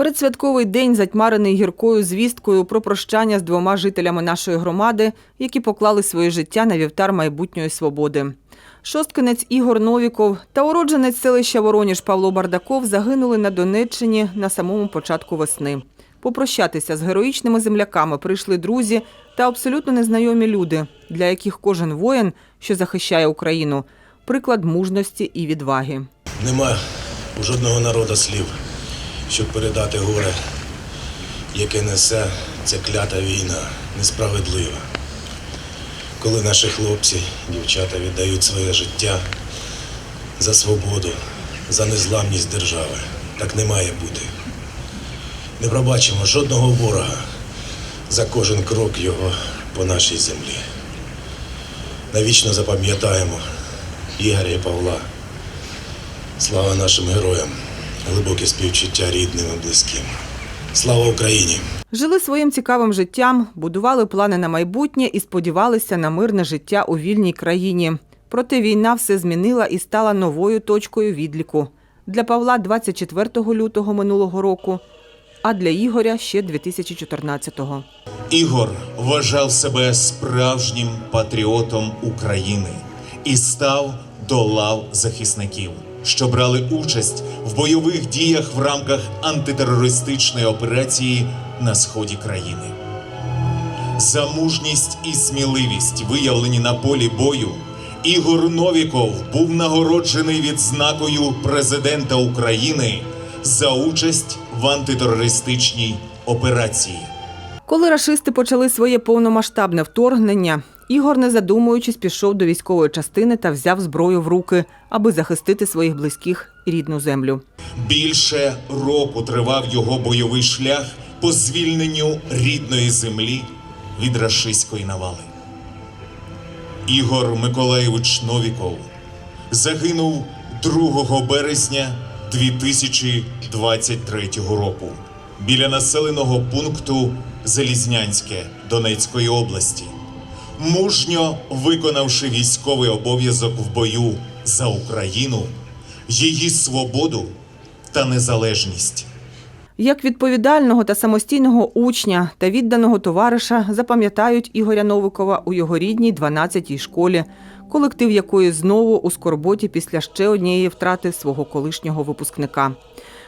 Передсвятковий день затьмарений гіркою звісткою про прощання з двома жителями нашої громади, які поклали своє життя на вівтар майбутньої свободи. Шосткинець Ігор Новіков та уродженець селища Вороніж Павло Бардаков загинули на Донеччині на самому початку весни. Попрощатися з героїчними земляками прийшли друзі та абсолютно незнайомі люди, для яких кожен воїн, що захищає Україну, приклад мужності і відваги. Нема у жодного народу слів, щоб передати горе, яке несе ця клята війна, несправедлива. Коли наші хлопці, дівчата віддають своє життя за свободу, за незламність держави, так не має бути. Не пробачимо жодного ворога за кожен крок його по нашій землі. Навічно запам'ятаємо Ігоря і Павла. Слава нашим героям, глибоке співчуття рідним і близьким. Слава Україні! Жили своїм цікавим життям, будували плани на майбутнє і сподівалися на мирне життя у вільній країні. Проте війна все змінила і стала новою точкою відліку. Для Павла 24 лютого минулого року, а для Ігоря ще 2014-го. Ігор вважав себе справжнім патріотом України і став до лав захисників, що брали участь в бойових діях в рамках антитерористичної операції на сході країни. За мужність і сміливість, виявлені на полі бою, Ігор Новіков був нагороджений відзнакою президента України за участь в антитерористичній операції. Коли рашисти почали своє повномасштабне вторгнення, Ігор, не задумуючись, пішов до військової частини та взяв зброю в руки, аби захистити своїх близьких і рідну землю. Більше року тривав його бойовий шлях по звільненню рідної землі від рашистської навали. Ігор Миколаєвич Новіков загинув 2 березня 2023 року біля населеного пункту Залізнянське Донецької області, мужньо виконавши військовий обов'язок в бою за Україну, її свободу та незалежність. Як відповідального та самостійного учня та відданого товариша запам'ятають Ігоря Новикова у його рідній 12-й школі, колектив якої знову у скорботі після ще однієї втрати свого колишнього випускника.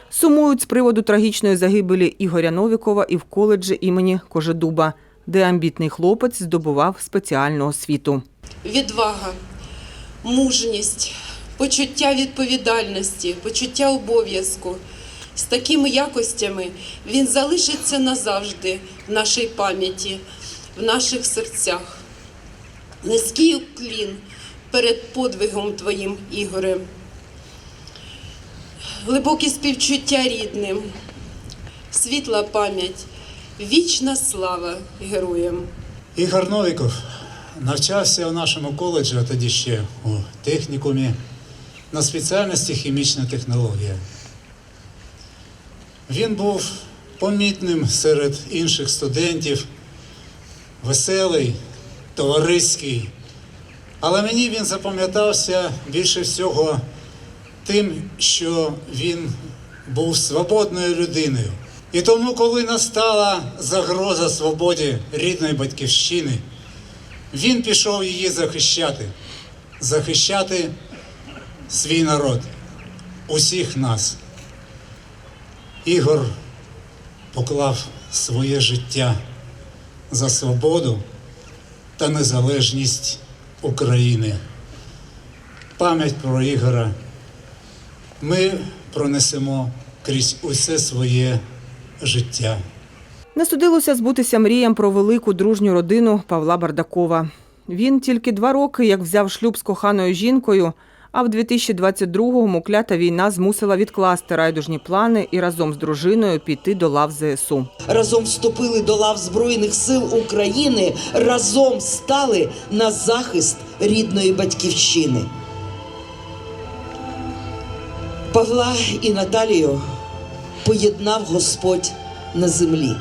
Сумують з приводу трагічної загибелі Ігоря Новікова і в коледжі імені Кожедуба, де амбітний хлопець здобував спеціальну освіту. відвага, мужність, почуття відповідальності, почуття обов'язку. З такими якостями він залишиться назавжди в нашій пам'яті, в наших серцях. Низький уклін перед подвигом твоїм, Ігоре. Глибокі співчуття рідним, світла пам'ять, вічна слава героям. Ігор Новіков навчався у нашому коледжі, а тоді ще у технікумі, на спеціальності хімічна технологія. Він був помітним серед інших студентів, веселий, товариський. Але мені він запам'ятався більше всього тим, що він був свободною людиною. І тому, коли настала загроза свободі рідної батьківщини, він пішов її захищати, захищати свій народ, усіх нас. Ігор поклав своє життя за свободу та незалежність України. Пам'ять про Ігора ми пронесемо крізь усе своє життя. Не судилося збутися мріям про велику дружню родину Павла Бардакова. Він тільки два роки, як взяв шлюб з коханою жінкою, а в 2022-му клята війна змусила відкласти райдужні плани і разом з дружиною піти до лав ЗСУ. разом вступили до лав Збройних сил України, разом стали на захист рідної батьківщини. Павла і Наталію поєднав Господь на землі.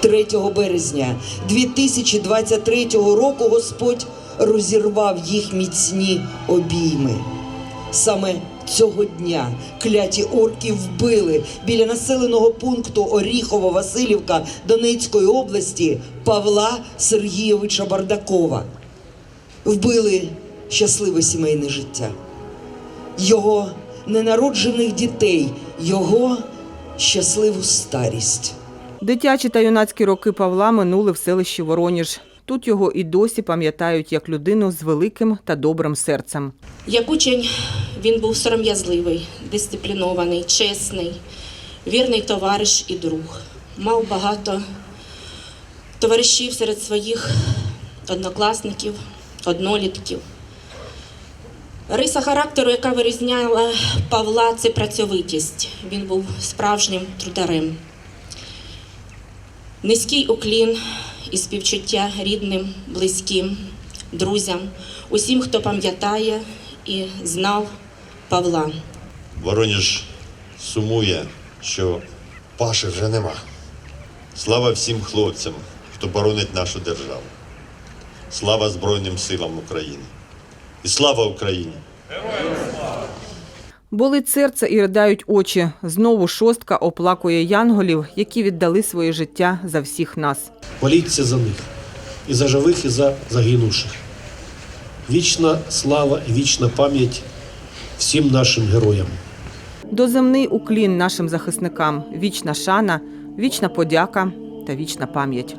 3 березня 2023 року Господь розірвав їх міцні обійми. Саме Цього дня кляті орки вбили біля населеного пункту Оріхово-Василівка Донецької області Павла Сергійовича Бардакова. Вбили щасливе сімейне життя, його ненароджених дітей, його щасливу старість. Дитячі та юнацькі роки Павла минули в селищі Вороніж. Тут його і досі пам'ятають як людину з великим та добрим серцем. Як учень він був сором'язливий, дисциплінований, чесний, вірний товариш і друг. Мав багато товаришів серед своїх однокласників, однолітків. Риса характеру, яка вирізняла Павла, це працьовитість. Він був справжнім трударем. Низький уклін і співчуття рідним, близьким, друзям, усім, хто пам'ятає і знав Павла. Вороніж сумує, що Паші вже нема. Слава всім хлопцям, хто боронить нашу державу. Слава Збройним силам України. І слава Україні! Болить серце і riдають очі. Знову шостка оплакує янголів, які віддали своє життя за всіх нас. Моліться за них, і за живих, і за загинувших. Вічна слава і вічна пам'ять всім нашим героям. Доземний уклін нашим захисникам, вічна шана, вічна подяка та вічна пам'ять.